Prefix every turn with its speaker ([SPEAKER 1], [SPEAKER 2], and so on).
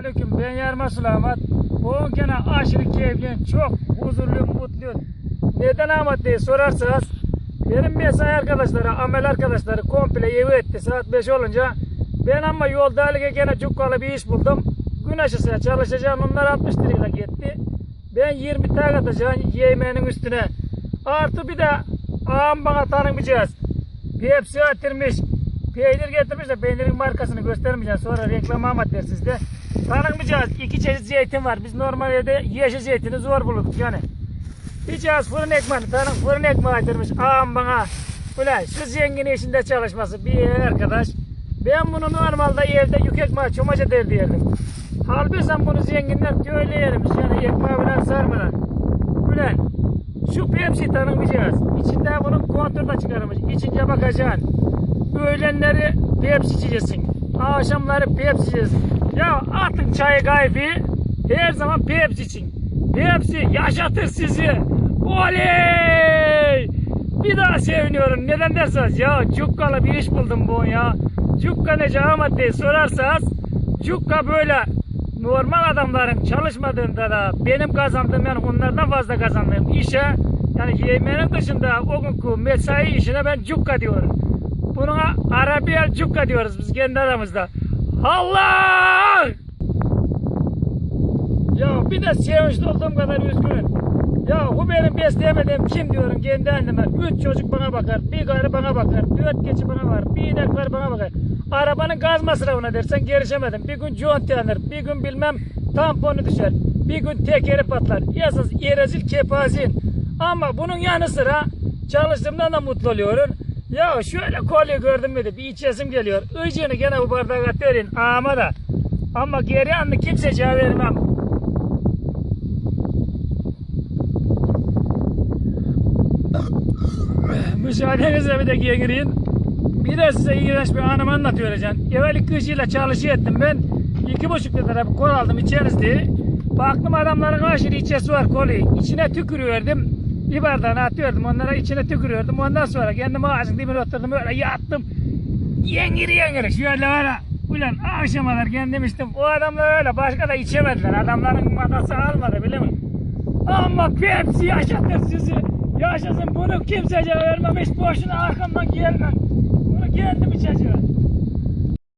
[SPEAKER 1] Aleyküm ben Yarma Sulamat. Bugün gene aşırı keyifliyim. Çok huzurlu, mutluyum. Neden Ahmet diye sorarsanız benim mesai arkadaşları, amel arkadaşları komple evi etti saat 5 olunca. Ben ama yolda lige gene cukkalı bir iş buldum. Gün aşısı çalışacağım onlar 60 lirayla gitti. Ben 20 tane atacağım yemeğinin üstüne. Artı bir de ağam bana tanımayacağız. Pepsi getirmiş. Peynir getirmiş de peynirin markasını göstermeyeceğim. Sonra reklam amat der sizde. Tanımayacağız. İki çeşit zeytin var. Biz normal evde yeşil zeytini zor bulduk yani. Bir cihaz fırın ekmeğini tanım fırın ekmeği getirmiş. Ağam bana. Ulan şu zengin işinde çalışması bir arkadaş. Ben bunu normalde evde yük ekmeği çomaca der diyerdim. Halbuki sen bunu zenginler köylü yermiş. Yani ekmeği falan sarmadan. Ulan şu Pepsi tanımayacağız. İçinde bunun kontür da çıkarmış. İçince bakacaksın. Öğlenleri Pepsi içeceksin. Akşamları Pepsi içeceksin. Ya atın çayı kayfi. Her zaman Pepsi için. Pepsi yaşatır sizi. Oley! Bir daha seviniyorum. Neden derseniz ya cukkalı bir iş buldum bu ya. Cukka nece Ahmet diye sorarsanız cukka böyle normal adamların çalışmadığında da benim kazandığım yani onlardan fazla kazandığım işe yani yemeğinin dışında o günkü mesai işine ben cukka diyorum. Buna Arabiyel cukka diyoruz biz kendi aramızda. Allah! Ya bir de sevinçli olduğum kadar üzgünüm. Ya bu benim besleyemediğim kim diyorum kendi anneme. Üç çocuk bana bakar, bir karı bana bakar, dört keçi bana var, bir inek var bana bakar. Arabanın gaz masrafına dersen gelişemedim. Bir gün conta yanır, bir gün bilmem tamponu düşer, bir gün tekeri patlar. Yasız yerezil kepazin. Ama bunun yanı sıra çalıştığımdan da mutlu oluyorum. Ya şöyle kolye gördüm mü de bir içesim geliyor. Icığını gene bu bardağa verin ama da. Ama geri anlı kimse cevap vermem. Müsaadenizle bir de gireyim. Bir de size iğrenç bir anımı anlatıyor Evvel iki kişiyle çalışı ettim ben. iki buçuk lira bir kol aldım içerizdi. Baktım adamların aşırı içesi var kolu. İçine tükürüyordum. Bir bardağına atıyordum onlara içine tükürüyordum. Ondan sonra kendim ağacın dibine oturdum öyle yattım. Yengiri yengiri şöyle ya. Ulan akşamalar kendim içtim. O adamlar öyle başka da içemediler. Adamların madası almadı biliyor musun? Ama Pepsi yaşatır sizi. Yaşasın bunu kimse cevap vermemiş. Boşuna arkamdan gelmem. Bunu kendim içeceğim.